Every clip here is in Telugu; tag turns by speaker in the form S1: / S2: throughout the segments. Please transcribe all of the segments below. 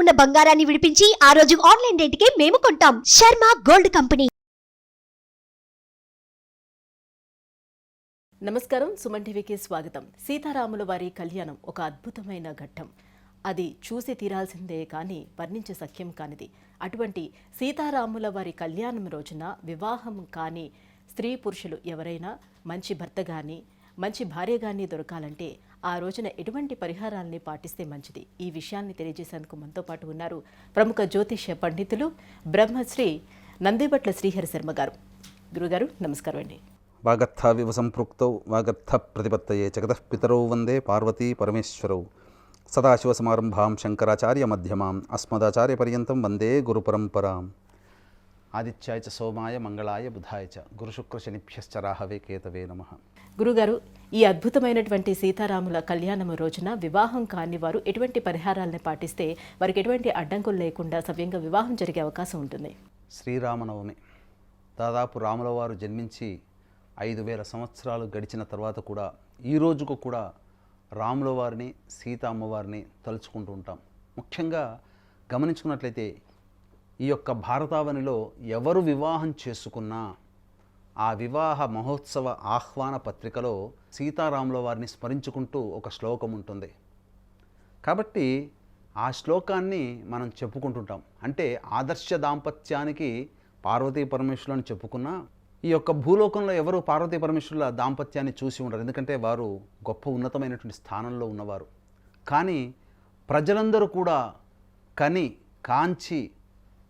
S1: ఉన్న బంగారాన్ని విడిపించి ఆ రోజు ఆన్లైన్ రేటుకే మేము కొంటాం. Sharma gold company.
S2: నమస్కారం సుమన్ టీవీకి స్వాగతం. సీతారాముల వారి కళ్యాణం ఒక అద్భుతమైన ఘట్టం. అది చూసి తీరాల్సిందే కానీ వర్ణించే సఖ్యం కానిది. అటువంటి సీతారాముల వారి కళ్యాణం రోజున వివాహం కాని స్త్రీ పురుషులు ఎవరైనా మంచి భర్త కానీ మంచి భార్య కానీ దొరకాలంటే ఆ రోజున ఎటువంటి పరిహారాల్ని పాటిస్తే మంచిది? ఈ విషయాన్ని తెలియజేసేందుకు మనతో పాటు ఉన్నారు ప్రముఖ జ్యోతిష్య పండితులు బ్రహ్మశ్రీ నందిబట్ల శ్రీహరి శర్మ గారు. గురుగారు నమస్కారం అండి.
S3: వాగర్థావివ సంపృక్తౌ వాగర్థ ప్రతిపత్తయే జగతః పితరౌ వందే పార్వతీ పరమేశ్వరౌ. సదాశివసమారంభాం శంకరాచార్య మధ్యమాం అస్మదాచార్య పర్యంతం వందే గురుపరంపరాం ఆదిత్యాయ చ సోమాయ మంగళాయ బుధాయ చ. గురుశుక్రశనిభ్యశ్చ రాహవే కేతవే నమః.
S2: గురుగారు ఈ అద్భుతమైనటువంటి సీతారాముల కళ్యాణం రోజున వివాహం కాని వారు ఎటువంటి పరిహారాలను పాటిస్తే వారికి ఎటువంటి అడ్డంకులు లేకుండా సవ్యంగా వివాహం జరిగే అవకాశం ఉంటుంది?
S3: శ్రీరామనవమి. దాదాపు రాముల వారు జన్మించి ఐదు వేల సంవత్సరాలు గడిచిన తర్వాత కూడా ఈ రోజుకు కూడా రాముల వారిని సీత అమ్మవారిని తలుచుకుంటూ ఉంటాం. ముఖ్యంగా గమనించుకున్నట్లయితే ఈ యొక్క భారతావనిలో ఎవరు వివాహం చేసుకున్నా ఆ వివాహ మహోత్సవ ఆహ్వాన పత్రికలో సీతారాముల వారిని స్మరించుకుంటూ ఒక శ్లోకం ఉంటుంది. కాబట్టి ఆ శ్లోకాన్ని మనం చెప్పుకుంటుంటాం. అంటే ఆదర్శ దాంపత్యానికి పార్వతీ పరమేశ్వరులను చెప్పుకున్నా ఈ యొక్క భూలోకంలో ఎవరు పార్వతీ పరమేశ్వరుల దాంపత్యాన్ని చూసి ఉండరు. ఎందుకంటే వారు గొప్ప ఉన్నతమైనటువంటి స్థానంలో ఉన్నవారు. కానీ ప్రజలందరూ కూడా కని కాంచి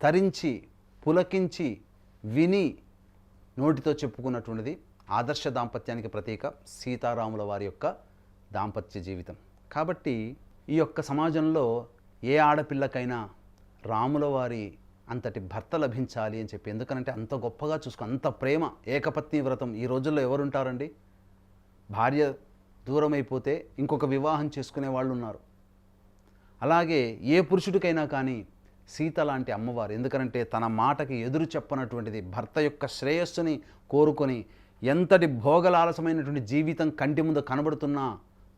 S3: తరించి పులకించి విని నోటితో చెప్పుకున్నటువంటిది ఆదర్శ దాంపత్యానికి ప్రతీక సీతారాముల వారి యొక్క దాంపత్య జీవితం. కాబట్టి ఈ యొక్క సమాజంలో ఏ ఆడపిల్లకైనా రాముల వారి అంతటి భర్త లభించాలి అని చెప్పి ఎందుకనంటే అంత గొప్పగా చూసుకో అంత ప్రేమ ఏకపత్ని వ్రతం ఈ రోజుల్లో ఎవరుంటారండి? భార్య దూరం అయిపోతే ఇంకొక వివాహం చేసుకునే వాళ్ళు ఉన్నారు అలాగే ఏ పురుషుడికైనా కానీ సీత లాంటి అమ్మవారు. ఎందుకంటే తన మాటకి ఎదురు చెప్పనటువంటిది భర్త యొక్క శ్రేయస్సుని కోరుకొని ఎంతటి భోగలాలసమైనటువంటి జీవితం కంటి ముందు కనబడుతున్నా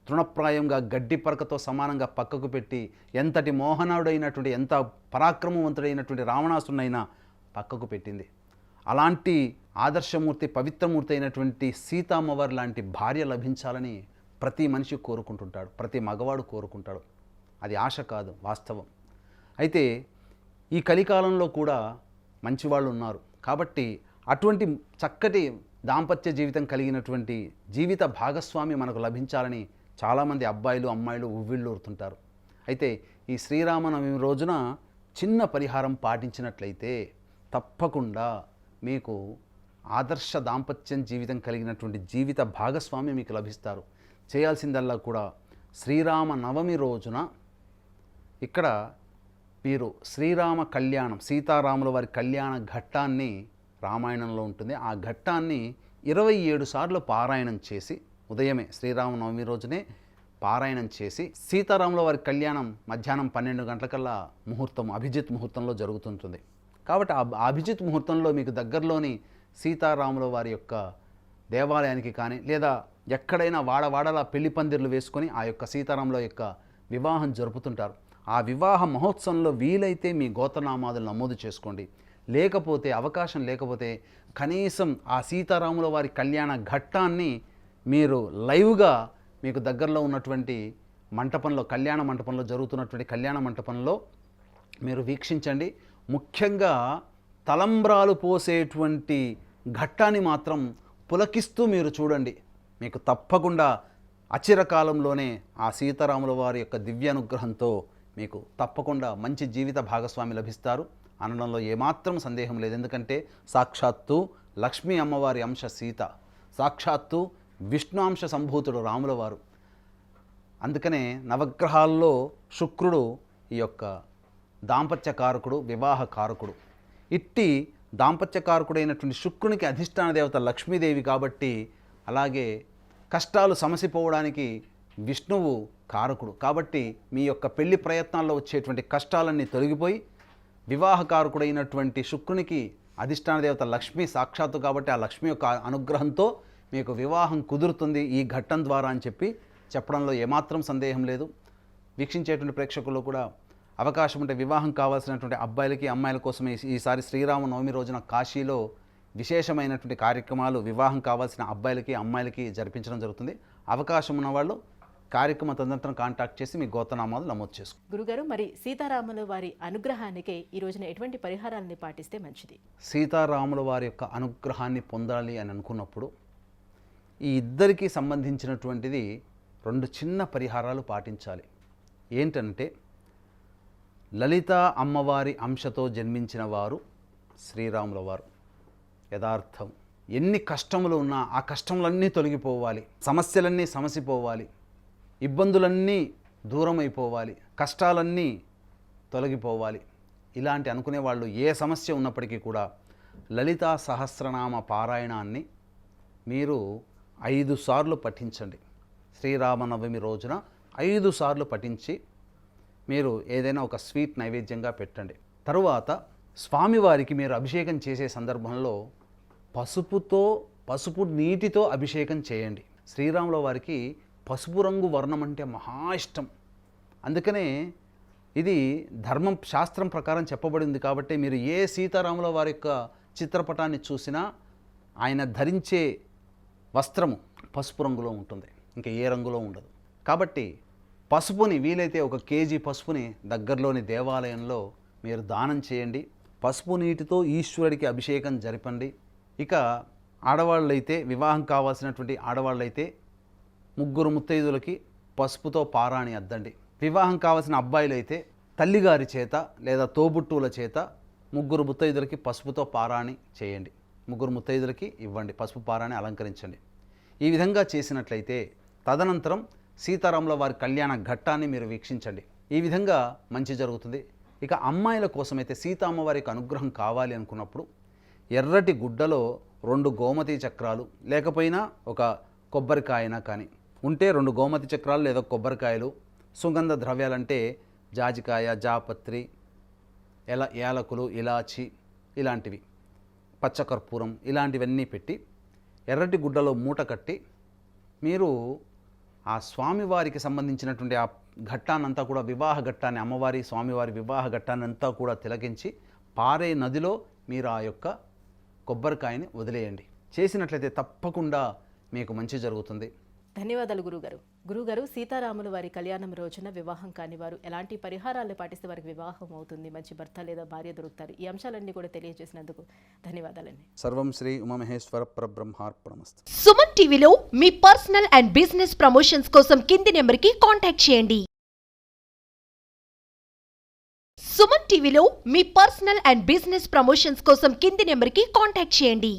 S3: తృణప్రాయంగా గడ్డి పరకతో సమానంగా పక్కకు పెట్టి ఎంతటి మోహనాడైనటువంటి ఎంత పరాక్రమవంతుడైనటువంటి రావణాసునైనా పక్కకు పెట్టింది. అలాంటి ఆదర్శమూర్తి పవిత్రమూర్తి అయినటువంటి సీతామ్మవారి లాంటి భార్య లభించాలని ప్రతి మనిషి కోరుకుంటుంటాడు. ప్రతి మగవాడు కోరుకుంటాడు. అది ఆశ కాదు వాస్తవం. అయితే ఈ కలికాలంలో కూడా మంచివాళ్ళు ఉన్నారు. కాబట్టి అటువంటి చక్కటి దాంపత్య జీవితం కలిగినటువంటి జీవిత భాగస్వామి మనకు లభించాలని చాలామంది అబ్బాయిలు అమ్మాయిలు ఉవ్విళ్ళూరుతుంటారు. అయితే ఈ శ్రీరామనవమి రోజున చిన్న పరిహారం పాటించినట్లయితే తప్పకుండా మీకు ఆదర్శ దాంపత్యం జీవితం కలిగినటువంటి జీవిత భాగస్వామి మీకు లభిస్తారు. చేయాల్సిందల్లా కూడా శ్రీరామ నవమి రోజున ఇక్కడ వీరు శ్రీరామ కళ్యాణం సీతారాముల వారి కళ్యాణ ఘట్టాన్ని రామాయణంలో ఉంటుంది. ఆ ఘట్టాన్ని ఇరవై ఏడు సార్లు పారాయణం చేసి ఉదయమే శ్రీరామనవమి రోజునే పారాయణం చేసి సీతారాముల వారి కళ్యాణం మధ్యాహ్నం పన్నెండు గంటలకల్లా ముహూర్తం అభిజిత్ ముహూర్తంలో జరుగుతుంటుంది. కాబట్టి ఆ అభిజిత్ ముహూర్తంలో మీకు దగ్గరలోని సీతారాముల వారి యొక్క దేవాలయానికి కానీ లేదా ఎక్కడైనా వాడవాడలా పెళ్ళి పందిర్లు వేసుకొని ఆ యొక్క సీతారాముల యొక్క వివాహం జరుపుతుంటారు. ఆ వివాహ మహోత్సవంలో వీలైతే మీ గోత్రనామాదులు నమోదు చేసుకోండి. లేకపోతే అవకాశం లేకపోతే కనీసం ఆ సీతారాముల వారి కళ్యాణ ఘట్టాన్ని మీరు లైవ్గా మీకు దగ్గరలో ఉన్నటువంటి మంటపంలో కళ్యాణ మంటపంలో జరుగుతున్నటువంటి కళ్యాణ మంటపంలో మీరు వీక్షించండి. ముఖ్యంగా తలంబ్రాలు పోసేటువంటి ఘట్టాన్ని మాత్రం పులకిస్తూ మీరు చూడండి. మీకు తప్పకుండా అచిరకాలంలోనే ఆ సీతారాముల వారి యొక్క దివ్యానుగ్రహంతో మీకు తప్పకుండా మంచి జీవిత భాగస్వామి లభిస్తారు. అనడంలో ఏమాత్రం సందేహం లేదు. ఎందుకంటే సాక్షాత్తు లక్ష్మీ అమ్మవారి అంశ సీత. సాక్షాత్తు విష్ణు అంశ సంభూతుడు రాముల వారు. అందుకనే నవగ్రహాల్లో శుక్రుడు ఈ యొక్క దాంపత్య కారకుడు వివాహ కారకుడు. ఇట్టి దాంపత్య కారకుడైనటువంటి శుక్రునికి అధిష్టాన దేవత లక్ష్మీదేవి కాబట్టి అలాగే కష్టాలు సమసిపోవడానికి విష్ణువు కారకుడు. కాబట్టి మీ యొక్క పెళ్ళి ప్రయత్నాల్లో వచ్చేటువంటి కష్టాలన్నీ తొలగిపోయి వివాహకారకుడైనటువంటి శుక్రునికి అధిష్టాన దేవత లక్ష్మి సాక్షాత్తు కాబట్టి ఆ లక్ష్మి యొక్క అనుగ్రహంతో మీకు వివాహం కుదురుతుంది ఈ ఘట్టం ద్వారా అని చెప్పి చెప్పడంలో ఏమాత్రం సందేహం లేదు. వీక్షించేటువంటి ప్రేక్షకుల్లో కూడా అవకాశం ఉంటే వివాహం కావాల్సినటువంటి అబ్బాయిలకి అమ్మాయిల కోసం ఈసారి శ్రీరామ నవమి రోజున కాశీలో విశేషమైనటువంటి కార్యక్రమాలు వివాహం కావాల్సిన అబ్బాయిలకి అమ్మాయిలకి జరిపించడం జరుగుతుంది. అవకాశం ఉన్న వాళ్ళు కార్యక్రమ తదనంతరం కాంటాక్ట్ చేసి మీ గోతనామాలు నమోదు చేసుకో.
S2: గురుగారు మరి సీతారాముల వారి అనుగ్రహానికి ఈ రోజున ఎటువంటి పరిహారాలని పాటిస్తే మంచిది?
S3: సీతారాముల వారి యొక్క అనుగ్రహాన్ని పొందాలి అని అనుకున్నప్పుడు ఈ ఇద్దరికి సంబంధించినటువంటిది రెండు చిన్న పరిహారాలు పాటించాలి. ఏంటంటే లలిత అమ్మవారి అంశతో జన్మించిన వారు శ్రీరాముల వారు. యథార్థం ఎన్ని కష్టములు ఉన్నా ఆ కష్టములన్నీ తొలగిపోవాలి సమస్యలన్నీ సమసిపోవాలి. ఇబ్బందులన్నీ దూరం అయిపోవాలి కష్టాలన్నీ తొలగిపోవాలి. ఇలాంటి అనుకునే వాళ్ళు ఏ సమస్య ఉన్నప్పటికీ కూడా లలితా సహస్రనామ పారాయణాన్ని మీరు ఐదు సార్లు పఠించండి. శ్రీరామనవమి రోజున ఐదు సార్లు పఠించి మీరు ఏదైనా ఒక స్వీట్ నైవేద్యంగా పెట్టండి. తరువాత స్వామివారికి మీరు అభిషేకం చేసే సందర్భంలో పసుపుతో పసుపు నీటితో అభిషేకం చేయండి. శ్రీరాముల వారికి పసుపు రంగు వర్ణం అంటే మహా ఇష్టం. అందుకనే ఇది ధర్మం శాస్త్రం ప్రకారం చెప్పబడింది కాబట్టి మీరు ఏ సీతారాముల వారి యొక్క చిత్రపటాన్ని చూసినా ఆయన ధరించే వస్త్రము పసుపు రంగులో ఉంటుంది. ఇంకా ఏ రంగులో ఉండదు. కాబట్టి పసుపుని వీలైతే ఒక కేజీ పసుపుని దగ్గరలోని దేవాలయంలో మీరు దానం చేయండి. పసుపు నీటితో ఈశ్వరుడికి అభిషేకం జరపండి. ఇక ఆడవాళ్ళైతే వివాహం కావాల్సినటువంటి ఆడవాళ్ళైతే ముగ్గురు ముత్తైదులకి పసుపుతో పారాణి అద్దండి. వివాహం కావాల్సిన అబ్బాయిలైతే తల్లిగారి చేత లేదా తోబుట్టువుల చేత ముగ్గురు ముత్తైదులకి పసుపుతో పారాణి చేయండి. ముగ్గురు ముత్తైదులకి ఇవ్వండి పసుపు పారాణి అలంకరించండి. ఈ విధంగా చేసినట్లయితే తదనంతరం సీతారాముల వారి కళ్యాణ ఘట్టాన్ని మీరు వీక్షించండి. ఈ విధంగా మంచి జరుగుతుంది. ఇక అమ్మాయిల కోసమైతే సీతామ్మవారికి అనుగ్రహం కావాలి అనుకున్నప్పుడు ఎర్రటి గుడ్డలో రెండు గోమతి చక్రాలు లేకపోయినా ఒక కొబ్బరికాయన కానీ ఉంటే రెండు గోమతి చక్రాలు లేదా కొబ్బరికాయలు సుగంధ ద్రవ్యాలంటే జాజికాయ జాపత్రి ఎలా యాలకులు ఇలాచి ఇలాంటివి పచ్చకర్పూరం ఇలాంటివన్నీ పెట్టి ఎర్రటి గుడ్డలో మూట కట్టి మీరు ఆ స్వామివారికి సంబంధించినటువంటి ఆ ఘట్టానంతా కూడా వివాహ ఘట్టాన్ని అమ్మవారి స్వామివారి వివాహ ఘట్టానంతా కూడా తిలకించి పారే నదిలో మీరు ఆ యొక్క కొబ్బరికాయని వదిలేయండి. చేసినట్లయితే తప్పకుండా మీకు మంచి జరుగుతుంది.
S2: ధన్యవాదాలు గురుగారు గురుగారు సీతారాముల వారి కళ్యాణం రోజున వివాహం కాని వారు ఎలాంటి పరిహారాలు పాటిస్తే వారికి వివాహం అవుతుంది? మంచి భర్త లేదా భార్య దొరుకుతారు? ఈ అంశాలన్నీ కూడా తెలియజేసినందుకు ధన్యవాదాలండి.
S3: సర్వం శ్రీ ఉమామహేశ్వర పరబ్రహ్మార్పణమస్తు.
S1: సుమన్ టీవీలో మీ పర్సనల్ అండ్ బిజినెస్ ప్రమోషన్స్ కోసం కింది నెంబర్కి కాంటాక్ట్ చేయండి. సుమన్ టీవీలో మీ పర్సనల్ అండ్ బిజినెస్ ప్రమోషన్స్ కోసం కింది నెంబర్కి కాంటాక్ట్ చేయండి.